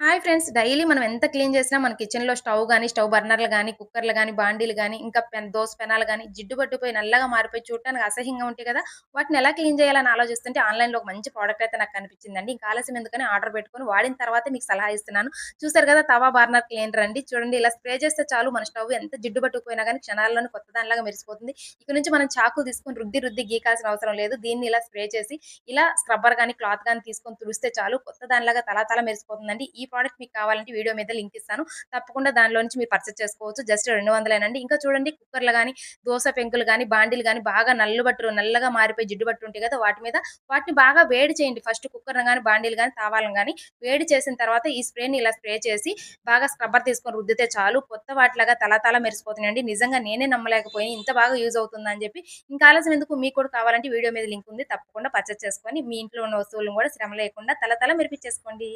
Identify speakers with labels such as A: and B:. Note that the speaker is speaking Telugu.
A: హాయ్ ఫ్రెండ్స్ డైలీ మనం ఎంత క్లీన్ చేసినా మన కిచెన్‌లో స్టవ్ కానీ స్టవ్ బర్నర్‌లు కానీ కుక్కర్‌లు కానీ బాండీలు కానీ ఇంకా పెన్ దోస పెనాలు కానీ జిడ్డు పట్టిపోయి నల్లగా మారిపోయి చూడటానికి అసహ్యంగా ఉంటాయి కదా! వాటిని ఎలా క్లీన్ చేయాలని ఆలోచిస్తుంటే ఆన్‌లైన్‌లో ఒక మంచి ప్రోడక్ట్ అయితే నాకు కనిపించిందండి. ఇంకా ఆలస్యం ఎందుకని ఆర్డర్ పెట్టుకొని వాడిన తర్వాత మీకు సలహా ఇస్తున్నాను. చూసారు కదా! తవా బర్నర్ క్లీనర్ అండి. చూడండి ఇలా స్ప్రే చేస్తే చాలు మన స్టవ్ ఎంత జిడ్డు పట్టుకుపోయినా కానీ క్షణాల్లోనే కొత్త దానిలాగా మెరిసిపోతుంది. ఇక నుంచి మనం చాకు తీసుకొని రుద్ది రుద్ది గీకాల్సిన అవసరం లేదు. దీన్ని ఇలా స్ప్రే చేసి ఇలా స్క్రబ్బర్ కానీ క్లాత్ కానీ తీసుకొని తుడిస్తే చాలు కొత్త దానిలాగా తలా తల మెరిసిపోతుందండి. ఈ ప్రోడక్ట్ మీకు కావాలంటే వీడియో మీద లింక్ ఇస్తాను. తప్పకుండా దానిలో నుంచి మీరు పర్చేస్ చేసుకోవచ్చు. జస్ట్ 200 ఇంకా చూడండి కుక్కర్‌లు కానీ దోస పెంకులు కానీ బాండీలు కానీ బాగా నల్లు బట్టు నల్లగా మారిపోయి జిడ్డు పట్టి ఉంటాయి కదా! వాటి మీద వాటిని బాగా వేడి చేయండి. ఫస్ట్ కుక్కర్‌ని కానీ బాండీలు కానీ తావాలను కానీ వేడి చేసిన తర్వాత ఈ స్ప్రేని ఇలా స్ప్రే చేసి బాగా స్క్రబ్బర్ తీసుకొని రుద్దితే చాలు కొత్త వాటిలాగా తళతళ మెరిసిపోతున్నాయండి. నిజంగా నేనే నమ్మలేకపోయాను. ఇంత బాగా యూజ్ అవుతుందని చెప్పి. ఇంకా ఆలస్యం ఎందుకు మీకు కూడా కావాలంటే వీడియో మీద లింక్ ఉంది. తప్పకుండా పర్చేజ్ చేసుకొని మీ ఇంట్లో ఉన్న వస్తువులను కూడా శ్రమ లేకుండా తల తల మెరిపించేసుకోండి.